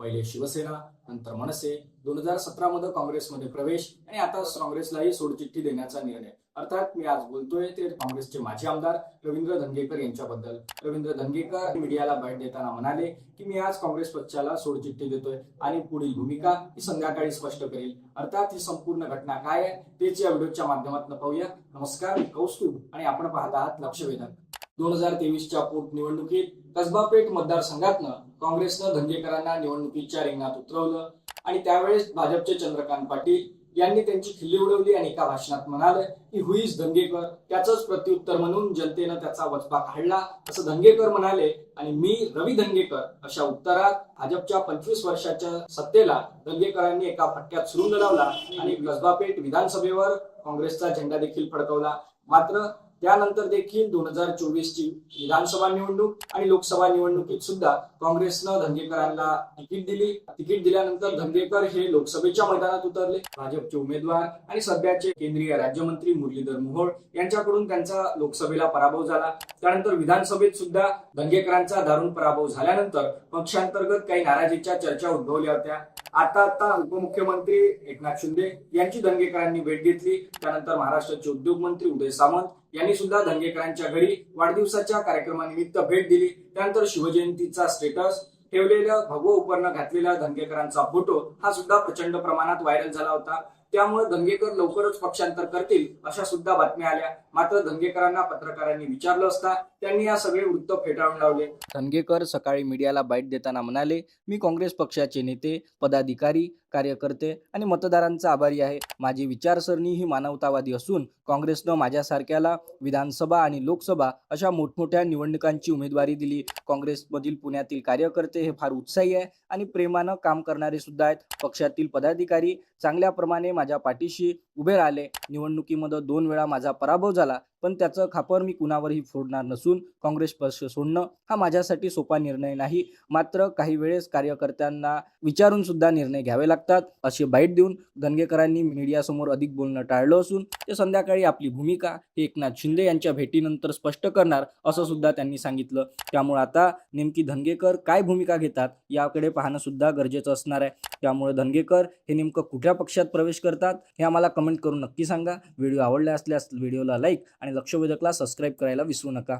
पहिले शिवसेना नंतर मनसे. दोन हजार सतरा मध्ये काँग्रेसमध्ये प्रवेश आणि आता काँग्रेसलाही सोडचिठ्ठी देण्याचा निर्णय. अर्थात मी आज बोलतोय ते काँग्रेसचे माजी आमदार रवींद्र धंगेकर यांच्याबद्दल. रवींद्र धंगेकर मीडियाला भेट देताना म्हणाले की मी आज काँग्रेस पक्षाला सोडचिठ्ठी देतोय आणि पुढील भूमिका ही संध्याकाळी स्पष्ट करेल. अर्थात ही संपूर्ण घटना काय आहे तेच या व्हिडिओच्या माध्यमातून पाहूया. नमस्कार मी कौस्तुभ आणि आपण पाहत आहात लक्षवेधक. दोन हजार तेवीसच्या पोटनिवडणुकीत कसबा पेठ मतदारसंघातनं काँग्रेसनं धंगेकरांना निवडणुकीच्या रिंगणात उतरवलं आणि त्यावेळेस भाजपचे चंद्रकांत पाटील यांनी त्यांची खिल्ली उडवली आणि एका भाषणात म्हणाले की हुईज धंगेकर. त्याचंच प्रत्युत्तर म्हणून जनतेनं त्याचा वचपा काढला. असं धंगेकर म्हणाले आणि मी रवी धंगेकर. अशा उत्तरात भाजपच्या पंचवीस वर्षाच्या सत्तेला धंगेकरांनी एका फटक्यात सुरुंग लावला आणि कसबापेठ विधानसभेवर काँग्रेसचा झेंडा देखील फडकवला. मात्र त्यानंतर देखील दोन हजार चोवीस ची विधानसभा निवडणूक आणि लोकसभा निवडणुकीत सुद्धा काँग्रेसनं धंगेकरांना तिकीट दिली. तिकीट दिल्यानंतर धंगेकर हे लोकसभेच्या मैदानात उतरले. भाजपचे उमेदवार आणि सध्याचे केंद्रीय राज्यमंत्री मुरलीधर मोहोळ यांच्याकडून त्यांचा लोकसभेला पराभव झाला. त्यानंतर विधानसभेत सुद्धा धंगेकरांचा दारुण पराभव झाल्यानंतर पक्षांतर्गत काही नाराजीच्या चर्चा उद्भवल्या होत्या. आता आता उपमुख्यमंत्री एकनाथ शिंदे यांची दंगेकरांनी भेट घेतली. त्यानंतर महाराष्ट्राचे उद्योग मंत्री उदय सामंत यांनी सुद्धा धंगेकरांच्या घरी वाढदिवसाच्या कार्यक्रमानिमित्त भेट दिली. त्यानंतर शिवजयंतीचा स्टेटस ठेवलेलं भगव उपरणं घातलेला धंगेकरांचा फोटो हा सुद्धा प्रचंड प्रमाणात व्हायरल झाला होता. त्यामुळे धंगेकर लवकरच पक्षांतर करतील अशा सुद्धा बातम्या आल्या. मात्र धंगेकरांना पत्रकारांनी विचारलं असता त्यांनी या सगळे वृत्त फेटाळून लावले. धंगेकर सकाळी मीडियाला बाईट देताना म्हणाले मी काँग्रेस पक्षाचे नेते पदाधिकारी कार्यकर्ते आणि मतदारांचा आभारी आहे. माझी विचारसरणी ही मानवतावादी असून काँग्रेसनं माझ्यासारख्याला विधानसभा आणि लोकसभा अशा मोठमोठ्या निवडणुकांची उमेदवारी दिली. काँग्रेसमधील पुण्यातील कार्यकर्ते हे फार उत्साही आहे आणि प्रेमानं काम करणारे सुद्धा आहेत. पक्षातील पदाधिकारी चांगल्या प्रमाणे माझ्या पाठीशी उभे राहिले. निवडणुकीमध्ये दोन वेळा माझा पराभव झाला. पण त्याचं खापर मी कुणावरही फोडणार नसून काँग्रेस पक्ष सोडणं हा माझ्यासाठी सोपा निर्णय नाही. मात्र काही वेळेस कार्यकर्त्यांना विचारून सुद्धा निर्णय घ्यावे लागतात. असे बाईट देऊन धनगेकरांनी मीडियासमोर अधिक बोलणं टाळलं असून ते संध्याकाळी आपली भूमिका एकनाथ शिंदे यांच्या भेटीनंतर स्पष्ट करणार असं सुद्धा त्यांनी सांगितलं. त्यामुळे आता नेमकी धनगेकर काय भूमिका घेतात याकडे पाहणं सुद्धा गरजेचं असणार आहे. त्यामुळे धनगेकर हे नेमकं कुठल्या पक्षात प्रवेश करतात हे आम्हाला कमेंट करून नक्की सांगा. व्हिडिओ आवडला असल्यास व्हिडिओला लाईक आणि लक्षवेधकला सबस्क्राईब करायला विसरू नका.